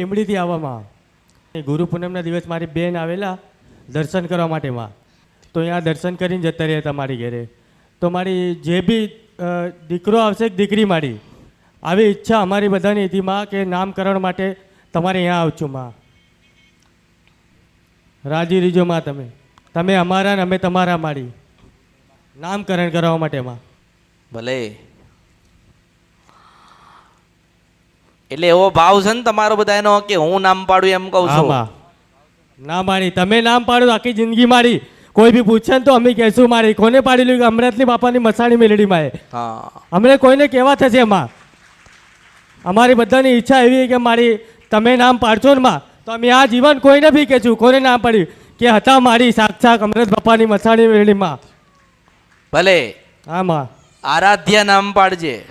લીમડીથી આવવામાં. ગુરુ પૂનમના દિવસ મારી બેન આવેલા દર્શન કરવા માટે માં તો અહીંયા દર્શન કરીને જતા રહ્યા તમારી ઘરે. તો મારી જે બી દીકરો આવશે દીકરી મારી. આવી ઈચ્છા અમારી બધાની હતી, માં, કે નામકરણ માટે તમારે અહીંયા આવું છું, માં. રાજી રીજો માં, તમે. તમે અમારા ને અમે તમારા મારી. નામકરણ કરવા માટે, માં. ભલે. એટલે એવો ભાવ છે ને તમારો બધાનો કે હું નામ પાડું એમ કહું છું. ના મારી તમે નામ પાડો આખી જિંદગી મારી. કોઈ બી પૂછે ને તો અમે કહેશું મારી. કોને પાડેલું કે અમૃતની બાપાની મસાણી મેલડીમાં એ હા. અમને કોઈને કેવા થશે એમાં? અમારી બધાની ઈચ્છા એવી કે મારી તમે નામ પાડશો ને માં તો અમે આ જીવન કોઈને બી કહેશું. કોને નામ પાડ્યું? કે હતા મારી સાક્ષાત અમૃત બાપાની મસાણી મેલડીમાં ભલે. આમાં. આરાધ્યા નામ પાડજે.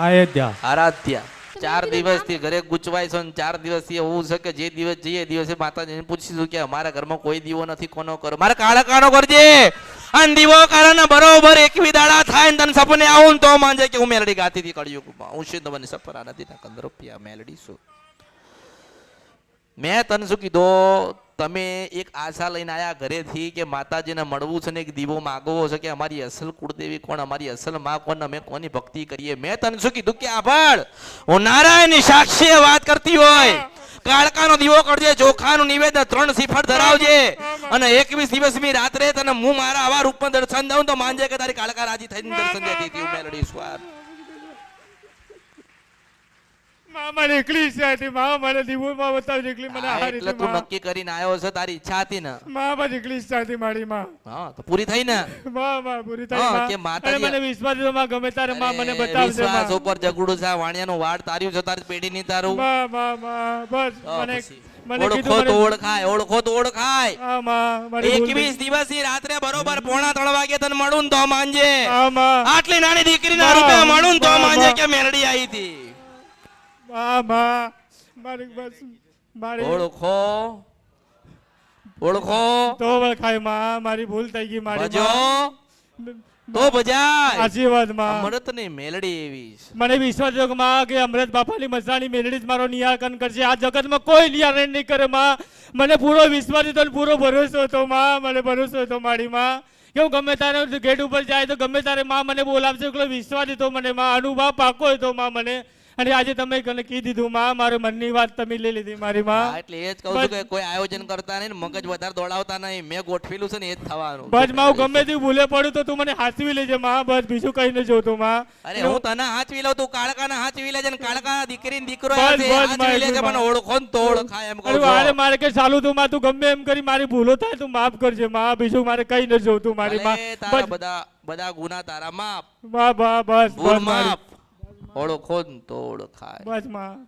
અયોધ્યા આરાધ્યા. ચાર દિવસથી ઘરે ગુચવાય છે ચાર દિવસથી એવું છે કે જે દિવસ જઈએ દિવસે માતાજીને પૂછીશું કે અમારા ઘરમાં કોઈ દીવો નથી કોનો કરો મારે કાળા કાળો કરજે. અને દીવો કરે ને બરોબર એકવી દાડા થાય ને તને સપને આવું તો માંજે કે હું મેલડી ગાતી હતી કળિયુગમાં. હું સિદ્ધ બની સપરા નથી ના કંદર રૂપિયા મેલડી છું મેં તને શું કીધો? તમે એક આશા લઈને આયા ઘરેથી કે માતાજીને મળવું છે ને એક દીવો માગવો છે કે અમારી અસલ કુળદેવી કોણ, અમારી અસલમાં કોણ, અમે કોની ભક્તિ કરીએ? મેં તને શું કીધું કે આભાર. હું નારાયણની સાક્ષી વાત કરતી હોય. કાળકાનો દીવો કરજે, ચોખાનું નિવેદન ત્રણ શ્રીફળ ધરાવજે. અને એકવીસ દિવસની રાત્રે તને હું મારા આવા રૂપમાં દર્શન દઉં તો માનજે કે તારી કાળકા રાજી થઈને દર્શન દેતી હતી મેલડી સ્વાર માં નીકળી છે આટી મામા મને દીવોમાં બતાવ નીકળી મને આ એટલે તું નક્કી કરીને આવ્યો છે તારી ઈચ્છા હતી ને? મામા નીકળી છે આટી મારી માં. હા તો પૂરી થઈ ને? મામા પૂરી હા, થઈ કે માં માતાજી- મને વિશ્વાસ છે માં. ગમે તારે માં મને બતાવ બતાવજો વિશ્વાસ ઉપર જગડું છે વાણિયાનું વાડ તાર્યું છે તારી પેઢી ની તારું. માં માં માં. બસ મને ઓળખો તો ઓળખાય ઓળખો તો ઓળખાય. એકવીસ દિવસની રાત્રે બરોબર પોણા ત્રણ વાગે તને મળું તો માનજે આટલી નાની દીકરી ના રૂપે મળું તો માંજે કે મેરડી આવી હતી? માં માં મારી બસ મારી ઓળખો ઓળખો. તો ઓળખાયમાં મારી ભૂલ થઈ ગઈ મારી ભજો તો બજાય. આશીર્વાદમાં અમૃતની મેલડી એવી છે. મને વિશ્વાસ છે માં કે અમૃત બાપાની મસાણી મેલડી જ મારો નિયાકન કરશે. આ જગતમાં કોઈ નિયારણ નહીં કરે માં. મને પૂરો વિશ્વાસ હતો પૂરો ભરોસો હતો માં. મને ભરોસો હતો મારી માં. કેવું ગમે તારે ગેટ ઉપર જાય તો ગમે તારે માં મને બોલાવશે. વિશ્વાસ હતો મને માં. અનુભવ પાકો હતો માં મને. અને આજે તમે કને કીધી દીધું માં મારા મનની વાત તમે લઈ લીધી મારી માં. એટલે એ જ કહું છું કે કોઈ આયોજન કરતા નહીં મગજ વધારે દોડાવતા નહીં મેં ગોઠવેલું છે ને એ જ થવાનું. બસમાં હું ગમે તે ભૂલે પડું તો તું મને હાચવી લેજે માં બસ બીજું કઈ ન જોતું માં. અરે હું તને હાચવી લઉં તું કાળકાના હાચવી લેજે ને કાળકાના દીકરી ને દીકરો હાચવી લેજે પણ ઓળખો ને તો ઓળખાય એમ કહું અરે મારે કે ચાલુ તું માં તું ગમે એમ કરી મારી ભૂલો થાય તું માફ કરજે માં બીજું મારે કઈ ન જોતું મારી માં. બધા બધા ગુના તારા બા બસ બસ માપ ઓળખો ને તો ઓળખાય. બસમાં.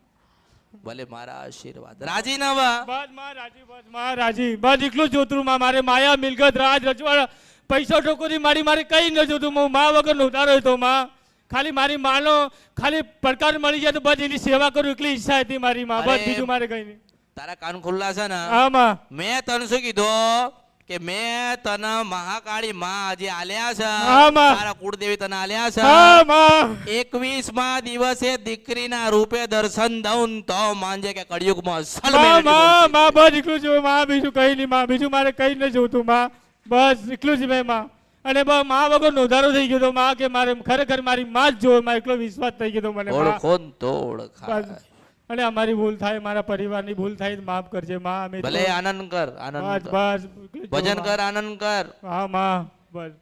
ભલે મારા આશીર્વાદ. રાજી ના વા બસમાં રાજી બસમાં રાજી. બસ એકલું જોતરું માં. મારે માયા મિલકત રાજ રજવાડા પૈસા ટોકોથી મારી મારે કઈ ન જોતું. હું માં વગર નોતારો હતો માં. ખાલી મારી માનો ખાલી પડકાર મળી જાય તો બસ એની સેવા કરું એટલી ઈચ્છા હતી મારી માં. બસ બીજું મારે કઈ નહીં. તારા કાન ખુલ્લા છે ને? હા માં. મેં તને શું કીધું? કે મેં તને મહાકાળી માં આજે આલ્યા છે. તારા કુળદેવી તને આલ્યા છે. એકવીસમાં. દિવસે દીકરીના રૂપે દર્શન દઉં તો માનજે કે કળિયુગમાં માં માં બસ એકલું જ માં બીજું કઈ નહીં માં. બીજું મારે કઈ ન જોતું માં. બસ એકલું જ મેં માં. અને માં વગર નોંધારો થઈ ગયો માં કે મારે ખરેખર મારી માં જ જોવે. માં એકલો વિશ્વાસ થઈ ગયો મને ઓળખોન તો ઓળખાય. અને અમારી ભૂલ થાય મારા પરિવારની ભૂલ થાય માફ કરજે માં. અમે ભલે આનંદ કર આનંદ બસ. ભજન કર આનંદ કર. હા માં બસ.